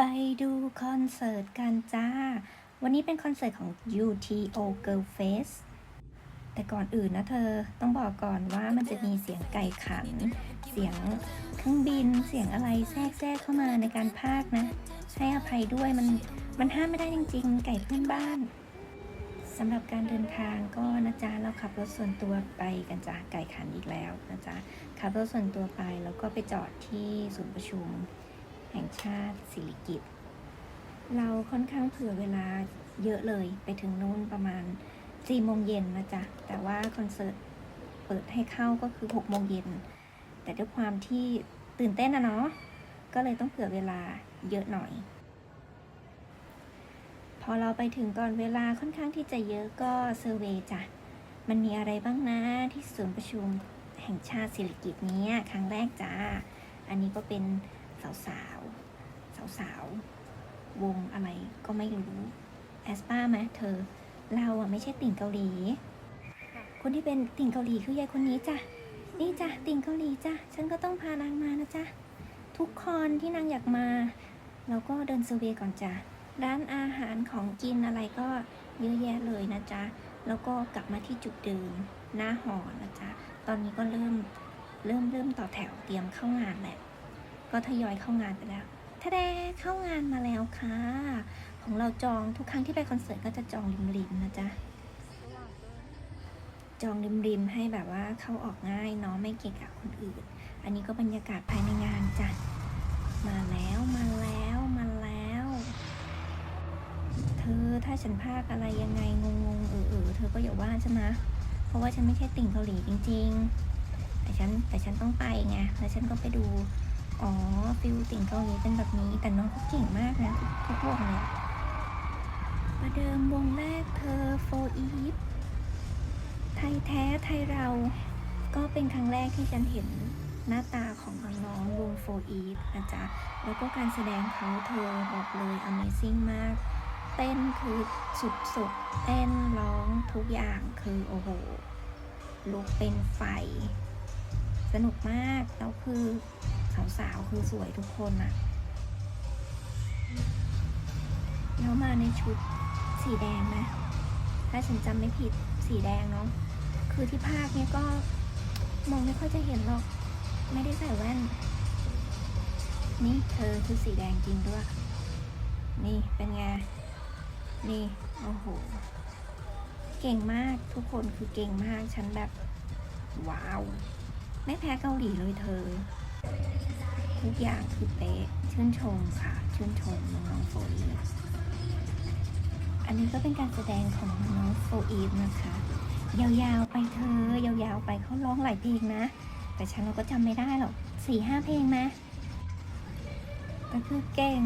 ไปดูคอนเสิร์ตกันจ้า วันนี้เป็นคอนเสิร์ตของ UTO Girl Fest แต่ก่อนอื่นนะเธอต้องบอกก่อนว่ามันจะมีเสียงไก่ขัน เสียงเครื่องบินเสียงอะไรแทรกแทรกเข้ามาในการพากนะ ให้อภัยด้วยมันมันห้ามไม่ได้จริงๆ ไก่เพื่อนบ้านสำหรับการเดินทางก็นะจ๊ะเราขับรถส่วนตัวไปกันจ้ะไก่ขันอีกแล้วนะจ๊ะขับรถส่วนตัวไปแล้วก็ไปจอดที่ศูนย์ประชุม แห่งชาติสิริกิตเราค่อนข้างเผื่อเวลาเยอะเลยไปถึงนู้นประมาณ4โมงเย็นนะจ๊ะ แต่ว่าคอนเสิร์ตเปิดให้เข้าก็คือ6โมงเย็น แต่ด้วยความที่ตื่นเต้นนะเนาะ ก็เลยต้องเผื่อเวลาเยอะหน่อย พอเราไปถึงก่อนเวลาค่อนข้างที่จะเยอะก็เซอร์เวยจ้ะ มันมีอะไรบ้างนะที่ศูนย์ประชุมแห่งชาติสิริกิตเนี้ยครั้งแรกจ้า อันนี้ก็เป็น สาวสาวสาวสาวๆวงอะไรก็ไม่รู้แอสปาไหมเธอ เราอะไม่ใช่ติ่งเกาหลี คนที่เป็นติ่งเกาหลีคือยายคนนี้จ้ะนี่จ้ะติ่งเกาหลีจ้ะฉันก็ต้องพานางมานะจ๊ะทุกคนที่นางอยากมาเราก็เดินเซอร์เวยก่อนจ้ะร้านอาหารของกินอะไรก็เยอะแยะเลยนะจ๊ะ แล้วก็กลับมาที่จุดเดิมหน้าหอนะจ๊ะ ตอนนี้ก็เริ่มเริ่มเริ่มต่อแถวเตรียมเข้างานแหละ ก็ทยอยเข้างานไปแล้วทะเดเข้างานมาแล้วค่ะ ของเราจองทุกครั้งที่ไปคอนเสิร์ตก็จะจองริมๆนะจ๊ะ จองริมๆให้แบบว่าเข้าออกง่ายเนาะไม่เกะกะคนอื่น อันนี้ก็บรรยากาศภายในงานจ้ะ มาแล้วมาแล้วมาแล้ว เธอถ้าฉันพากอะไรยังไงงงๆเออเออๆเธอก็อย่าว่าฉันนะ เพราะว่าฉันไม่ใช่ติ่งเกาหลีจริง ๆ แต่ฉันแต่ฉันต้องไปไงแล้วฉันก็ไปดู อ๋อฟิลติ่งเกาหลีเป็นแบบนี้ แต่น้องเขาเก่งมากนะทุกวงเลยประเดิมวงแรกเธอโฟอีฟไทยแท้ไทยเรา ก็เป็นครั้งแรกที่ฉันเห็นหน้าตาของน้องๆวงโฟอีฟนะจ๊ะ แล้วก็การแสดงเขาเธอบอกเลย Amazing มาก เต้นคือสุดๆ เต้นร้องทุกอย่างคือโอ้โหลุกเป็นไฟ สนุกมากแล้วคือ สาวๆ คือสวยทุกคนอะแล้วมาในชุดสีแดงนะ ถ้าฉันจำไม่ผิดสีแดงเนาะ คือที่ภาคเนี้ยก็มองไม่ค่อยจะเห็นหรอก ไม่ได้ใส่แว่น นี่เธอชุดสีแดงจริงด้วย นี่เป็นไง นี่ โอ้โห เก่งมากทุกคนคือเก่งมาก ฉันแบบ ว้าว ไม่แพ้เกาหลีเลยเธอ ทุกอย่างคือเป๊ะชื่นชมค่ะ ชื่นชมน้องโฟอีฟอันนี้ก็เป็นการแสดงของน้องโฟอีฟนะคะ ยาวๆไปเธอยาวๆไปเขาร้องหลายเพลงนะ แต่ฉันก็จำไม่ได้หรอกสี่ห้าเพลงนะแต่คือเก่ง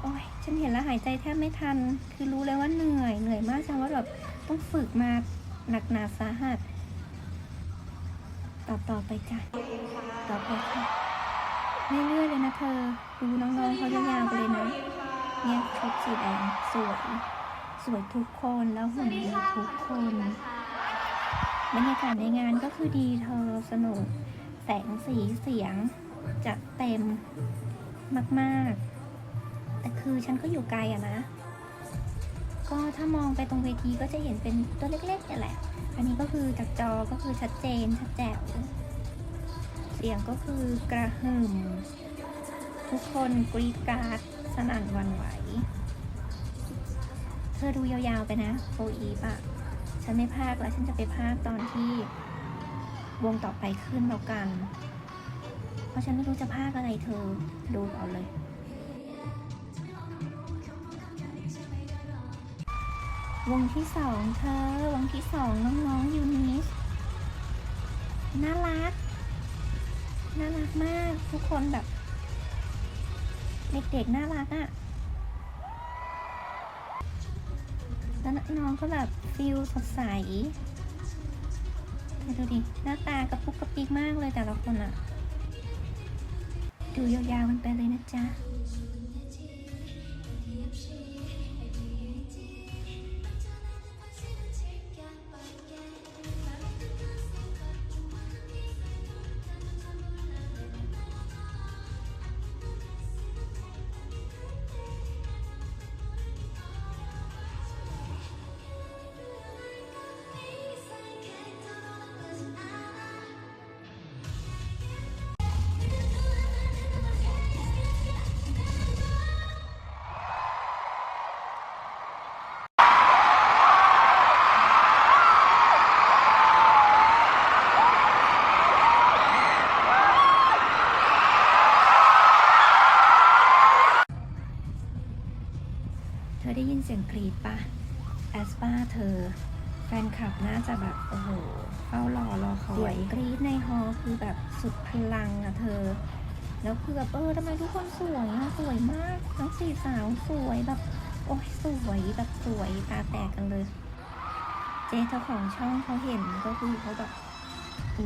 โอ้ยฉันเห็นแล้วหายใจแทบไม่ทัน คือรู้เลยว่าเหนื่อย เหนื่อยมากฉันว่าแบบต้องฝึกมาหนักหนาสาหัส ต่อต่อไปจ้ะ ต่อไปค่ะเรื่อยๆเลยนะเธอ ดูน้องๆเขายาวๆไปเลยนะเนี่ยชุดสีแดงสวย สวยทุกคนแล้วหุ่นดีทุกคนบรรยากาศในงานก็คือดีเธอสนุก แสงสีเสียงจัดเต็มมากๆ แต่คือฉันก็อยู่ไกลอะนะ ก็ถ้ามองไปตรงเวทีก็จะเห็นเป็นตัวเล็กๆนี่แหละ อันนี้ก็คือจากจอก็คือชัดเจนชัดแจ๋ว เสียงก็คือกระหึ่มทุกคนกรีดกราดสนั่นวันไหว เธอดูยาวๆไปนะโฟอีฟอะฉันไม่พากแล้วฉันจะไปพากตอนที่วงต่อไปขึ้นแล้วกัน เพราะฉันไม่รู้จะพากอะไรเธอดูเอาเลย วงที่สองเธอ วงที่สองน้องๆยูนิสน่ารัก น่ารักมากทุกคนแบบ เด็กๆน่ารักอะ่ะแล้วน้องก็แบบฟิลสดใสดูดิ หน้าตากระปุกกระปิกมากเลยแต่ละคนอะ่ะ ดูยาวๆมันไปเลยนะจ๊ะ อได้ยินเสียงกรีดปะแอสปาเธอ แฟนคลับน่าจะแบบ โอ้โห เฝ้ารอรอคอยกรีดในฮอล์คือแบบสุดพลังอะเธอ แล้วคือแบบเออทำไมทุกคนสวยอะสวยมาก ทั้งสี่สาวสวยแบบ โอ้ยสวยแบบสวยตาแตกกันเลย เจ๊เจ้าของช่องเขาเห็นก็คือเขาแบบ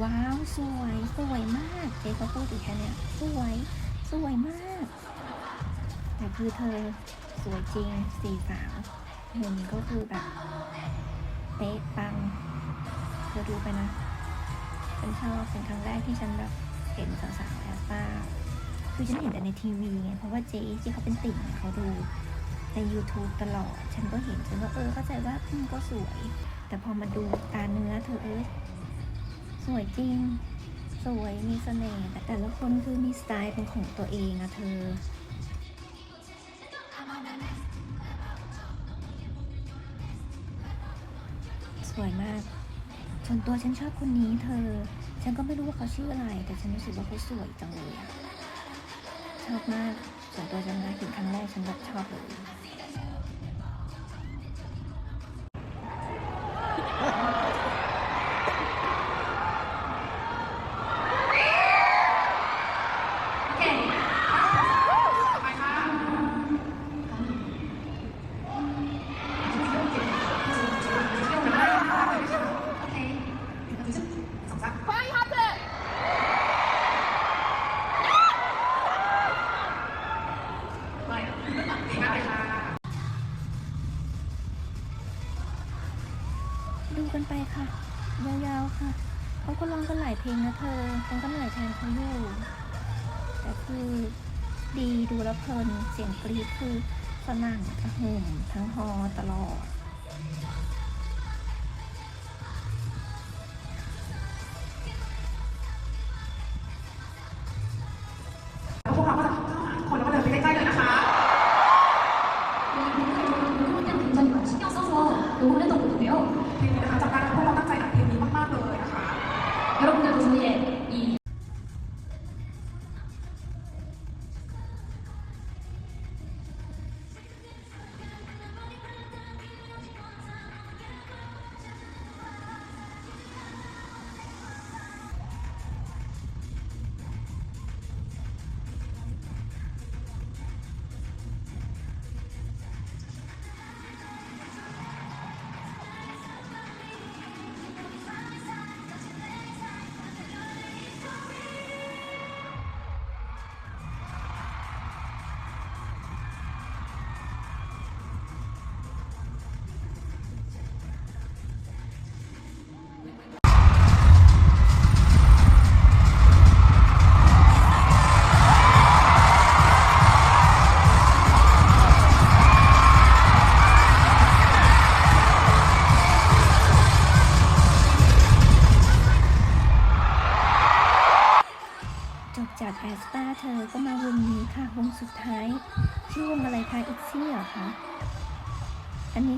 ว้าว สวย สวยมาก เจ๊ก็พูดอีกแค่เนี้ยสวย สวยมาก แต่คือเธอสวยจริงสี่สาวหุ่นก็คือแบบเป๊ะปัง เธอดูไปนะ ฉันชอบเป็นครั้งแรกที่ฉันแบบเห็นสาวๆแอสปาคือฉันเห็นแต่ในทีวีไงเพราะว่าเจ๊ที่เขาเป็นติ่งเขาดูใน YouTube ตลอด ฉันก็เห็นฉันก็เออเข้าใจว่าอืมก็สวย แต่พอมาดูตาเนื้อเธอเอ้ยสวยจริง สวยมีเสน่ห์แต่แต่ละคนคือมีสไตล์เป็นของตัวเองอะเธอ สวยมาก ส่วนตัวฉันชอบคนนี้เธอ ฉันก็ไม่รู้ว่าเขาชื่ออะไร แต่ฉันรู้สึกว่าเขาสวยจังเลยอะชอบมาก ส่วนตัวฉันนะเห็นครั้งแรกฉันแบบชอบเลย ดูกันไปค่ะ ยาวๆค่ะเขาก็ร้องกันหลายเพลงนะเธอฉังกันหลายแทนเขาอยู่แต่คือดีดูแล้วเพลินเสียงกรี๊ดคือสนั่นกระหึ่มทั้งฮอตลอด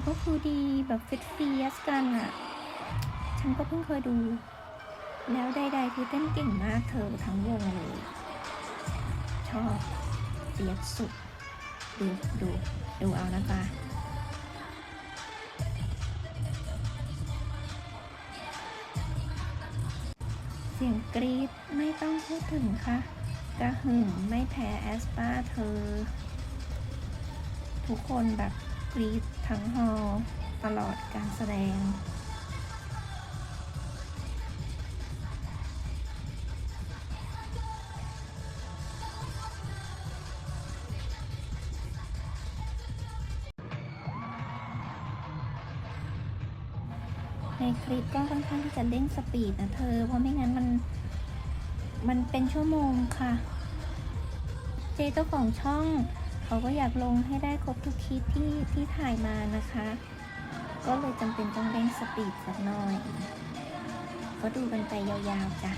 ก็คือดีแบบฟิตเฟียสกันอะฉันก็เพิ่งเคยดู แล้วใดๆคือเต้นเก่งมากเธอทั้งวงเลย ชอบเฟียสสุด ดูดูดูเอานะจ๊ะเสียงกรี๊ดไม่ต้องพูดถึงค่ะกระหึ่มไม่แพ้แอสปาเธอ ทุกคนแบบ กรี๊ดทั้งฮอลตลอดการแสดง ในคลิปก็ค่อนข้างที่จะเร่งสปีดนะเธอ เพราะไม่งั้นมันมันเป็นชั่วโมงค่ะ เจเจ้าของช่อง เขาก็อยากลงให้ได้ครบทุกคลิปที่ที่ถ่ายมานะคะ ก็เลยจำเป็นต้องเร่งสปีดสักหน่อย ก็ดูกันไปยาวๆจ้ะ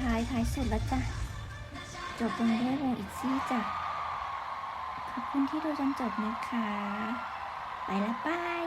ท้ายท้ายสุดแล้วจ้ะ จบลงด้วยวงอีซี่จ้ะ ขอบคุณที่ดูจนจบนะคะ ไปละบาย